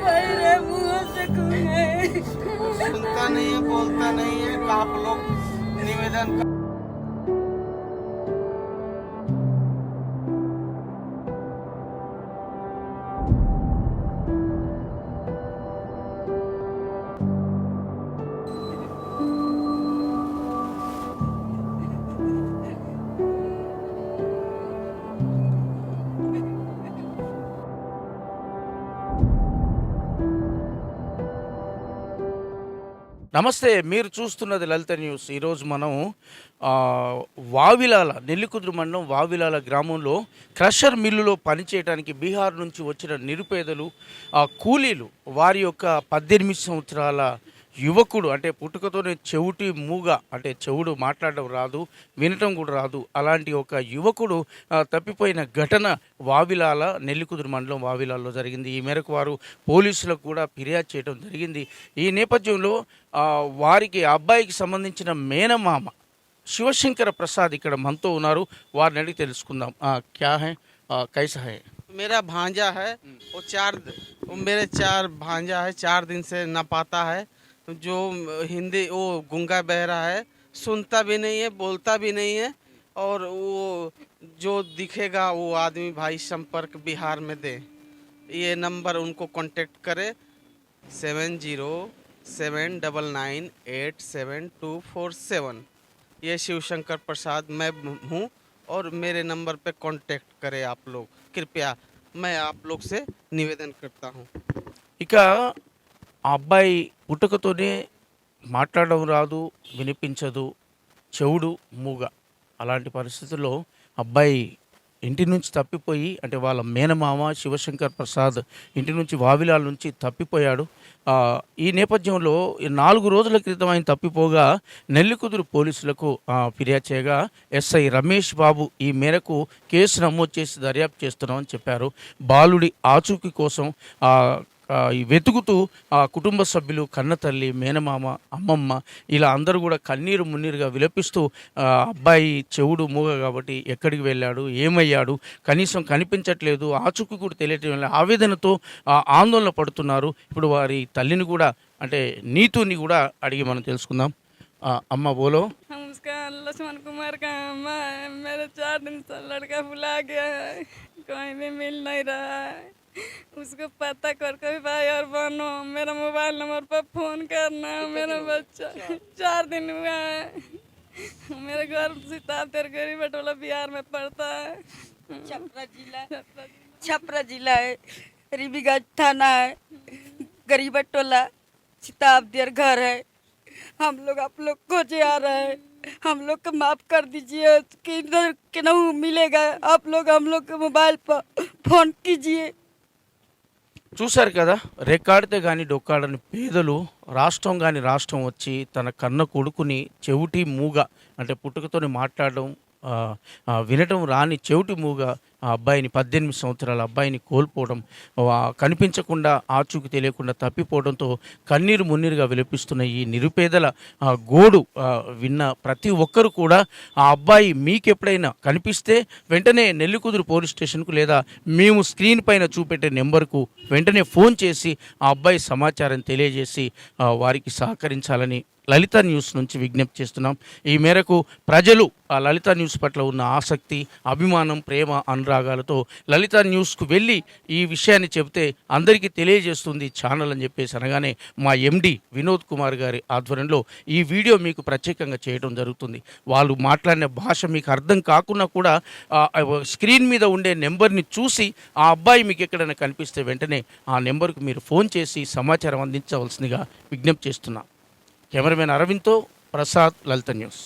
मुँह से सुनता नहीं है बोलता नहीं है आप लोग निवेदन कर- నమస్తే మీరు చూస్తున్నది లలిత న్యూస్. ఈరోజు మనం వావిలాల నెల్లికుదురు మండలం వావిలాల గ్రామంలో క్రషర్ మిల్లులో పనిచేయడానికి బీహార్ నుంచి వచ్చిన నిరుపేదలు కూలీలు వారి యొక్క పద్దెనిమిది సంవత్సరాల యువకుడు అంటే పుట్టుకతోనే చెవిటి మూగ అంటే చెవుడు మాట్లాడడం రాదు వినటం కూడా రాదు అలాంటి ఒక యువకుడు ఆ, తప్పిపోయిన ఘటన వావిలాల నెల్లికుదురు మండలం వావిలాల్లో జరిగింది ఈ మేరకు వారు పోలీసులకు కూడా ఫిర్యాదు చేయడం జరిగింది ఈ నేపథ్యంలో ఆ, వారికి ఆ అబ్బాయికి సంబంధించిన మేనమామ శివశంకర ప్రసాద్ ఇక్కడ మనతో ఉన్నారు వారిని అడిగి తెలుసుకుందాం ఆ, క్యా హై ఆ, కైసా హై मेरा भांजा है वो चार वो मेरे चार भांजा है चार दिन से न पाता है जो हिंदी, वो गुंगा बहरा है, सुनता भी नहीं है, बोलता भी नहीं है, और वो जो दिखेगा, वो आदमी भाई संपर्क बिहार में दे। ये नंबर उनको कांटेक्ट करे, seven zero seven double nine eight seven two four seven. ये शिवशंकर प्रसाद मैं हूँ, और मेरे नंबर पे कांटेक्ट करें आप लोग। कृपया मैं आप लोग से निवेदन करता हूँ। ఇక ఆ అబ్బాయి పుట్టుకతోనే మాట్లాడడం రాదు వినిపించదు చెవుడు మూగ. అలాంటి పరిస్థితుల్లో అబ్బాయి ఇంటి నుంచి తప్పిపోయి అంటే వాళ్ళ మేనమామ శివశంకర్ ప్రసాద్ ఇంటి నుంచి వావిలాల నుంచి తప్పిపోయాడు. ఈ నేపథ్యంలో నాలుగు రోజుల క్రితం ఆయన తప్పిపోగా నెల్లికుదురు పోలీసులకు ఫిర్యాదు చేయగా ఎస్ఐ రమేష్ బాబు ఈ మేరకు కేసు నమోదు చేసి దర్యాప్తు చేస్తున్నామని చెప్పారు. బాలుడి ఆచూకీ కోసం వెతుకుతూ ఆ కుటుంబ సభ్యులు కన్న తల్లి మేనమామ అమ్మమ్మ ఇలా అందరూ కూడా కన్నీరు మున్నీరుగా విలపిస్తూ ఆ, అబ్బాయి చెవుడు మూగ కాబట్టి ఎక్కడికి వెళ్ళాడు ఏమయ్యాడు కనీసం కనిపించట్లేదు ఆచూకీ కూడా తెలియటం లేదు ఆవేదనతో ఆ, ఆందోళన పడుతున్నారు ఇప్పుడు వారి తల్లిని కూడా అంటే నీతుని కూడా అడిగి మనం తెలుసుకుందాం ఆ, అమ్మ బోలో हम उसका लक्ष्मण कुमार का अम्मा है मेरे चार दिन से लड़का भुला गया है कहीं भी मिल नहीं रहा है उसको पता कर कोई भाई और बनो मेरा मोबाइल नंबर पर फ़ोन करना मेरा बच्चा चार। दिन हुआ है। मेरे घर सिताब तेरे गरीब बटोला बिहार में पड़ता है। छपरा जिला। छपरा जिला। है रिबीगंज थाना है। गरीब टोला सिताब देर घर है। हम लोग आप लोग को जे आ रहे हैं। हम लोग को माफ़ कर दीजिए किधर केनहू मिलेगा? आप लोग हम लोग के मोबाइल पर फ़ोन कीजिए। చూశారు కదా రెక్కాడితే కానీ డొక్కాడని పేదలు రాష్ట్రం కానీ రాష్ట్రం వచ్చి తన కన్న కొడుకుని చెవిటి మూగ అంటే పుట్టుకతోని మాట్లాడడం వినటం రాని చెవిటి మూగ ఆ అబ్బాయిని పద్దెనిమిది సంవత్సరాల అబ్బాయిని కోల్పోవడం కనిపించకుండా ఆచూకి తెలియకుండా తప్పిపోవడంతో కన్నీరు మున్నీరుగా విలపిస్తున్న ఈ నిరుపేదల గోడు విన్న ప్రతి ఒక్కరు కూడా ఆ అబ్బాయి మీకెప్పుడైనా కనిపిస్తే వెంటనే నెల్లికుదురు పోలీస్ స్టేషన్కు లేదా మేము స్క్రీన్ పైన చూపెట్టే నెంబర్కు వెంటనే ఫోన్ చేసి ఆ అబ్బాయి సమాచారం తెలియజేసి వారికి సహకరించాలని లలిత న్యూస్ నుంచి విజ్ఞప్తి చేస్తున్నాం. ఈ మేరకు ప్రజలు ఆ లలిత న్యూస్ పట్ల ఉన్న ఆసక్తి అభిమానం ప్రేమ రాగాలతో లలిత న్యూస్కు వెళ్ళి ఈ విషయాన్ని చెబితే అందరికీ తెలియజేస్తుంది ఛానల్ అని చెప్పేసి అనగానే మా ఎండి వినోద్ కుమార్ గారి ఆధ్వర్యంలో ఈ వీడియో మీకు ప్రత్యేకంగా చేయడం జరుగుతుంది. వాళ్ళు మాట్లాడిన భాష మీకు అర్థం కాకున్నా కూడా స్క్రీన్ మీద ఉండే నెంబర్ని చూసి ఆ అబ్బాయి మీకు ఎక్కడైనా కనిపిస్తే వెంటనే ఆ నెంబర్కు మీరు ఫోన్ చేసి సమాచారం అందించవలసిందిగా విజ్ఞప్తి చేస్తున్నా. కెమెరామెన్ అరవింద్తో ప్రసాద్ లలిత న్యూస్.